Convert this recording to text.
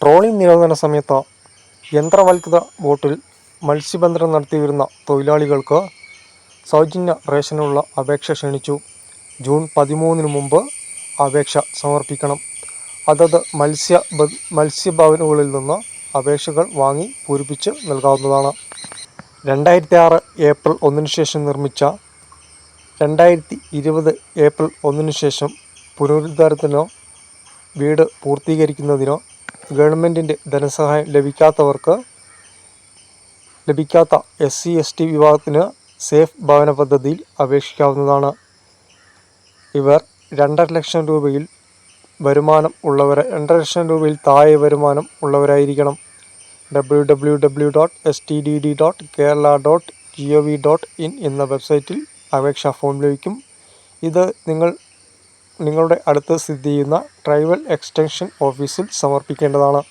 Trawling നിരോധന സമയത്ത് യന്ത്രവൽകൃത ബോട്ടിൽ മത്സ്യബന്ധനം നടത്തിവരുന്ന തൊഴിലാളികൾക്ക് സൗജന്യ റേഷനുള്ള അപേക്ഷ ക്ഷണിച്ചു. ജൂൺ പതിമൂന്നിന് മുമ്പ് അപേക്ഷ സമർപ്പിക്കണം. അതത് മത്സ്യ മത്സ്യഭവനുകളിൽ നിന്ന് അപേക്ഷകൾ വാങ്ങി പൂരിപ്പിച്ച് നൽകാവുന്നതാണ്. രണ്ടായിരത്തി ആറ് ഏപ്രിൽ ഒന്നിനു ശേഷം നിർമ്മിച്ച രണ്ടായിരത്തി ഇരുപത് ഏപ്രിൽ ഒന്നിനു ശേഷം പുനരുദ്ധാരത്തിനോ വീട് പൂർത്തീകരിക്കുന്നതിനോ ഗവൺമെന്റിന്റെ ധനസഹായം ലഭിക്കാത്തവർക്ക് ലഭിക്കാത്ത എസ് സി എസ് ടി വിഭാഗത്തിന് സേഫ് ഭവന പദ്ധതിയിൽ അപേക്ഷിക്കാവുന്നതാണ്. ഇവർ രണ്ടര ലക്ഷം രൂപയിൽ വരുമാനം ഉള്ളവരെ രണ്ടര ലക്ഷം രൂപയിൽ താഴെ വരുമാനം ഉള്ളവരായിരിക്കണം. W W W dot S T D D dot Kerala dot G O V dot in എന്ന വെബ്സൈറ്റിൽ അപേക്ഷാ ഫോം ലഭിക്കും. ഇത് നിങ്ങൾ നിങ്ങളുടെ അടുത്ത് സ്ഥിതി ചെയ്യുന്ന ട്രൈബൽ എക്സ്റ്റൻഷൻ ഓഫീസിൽ സമർപ്പിക്കേണ്ടതാണ്.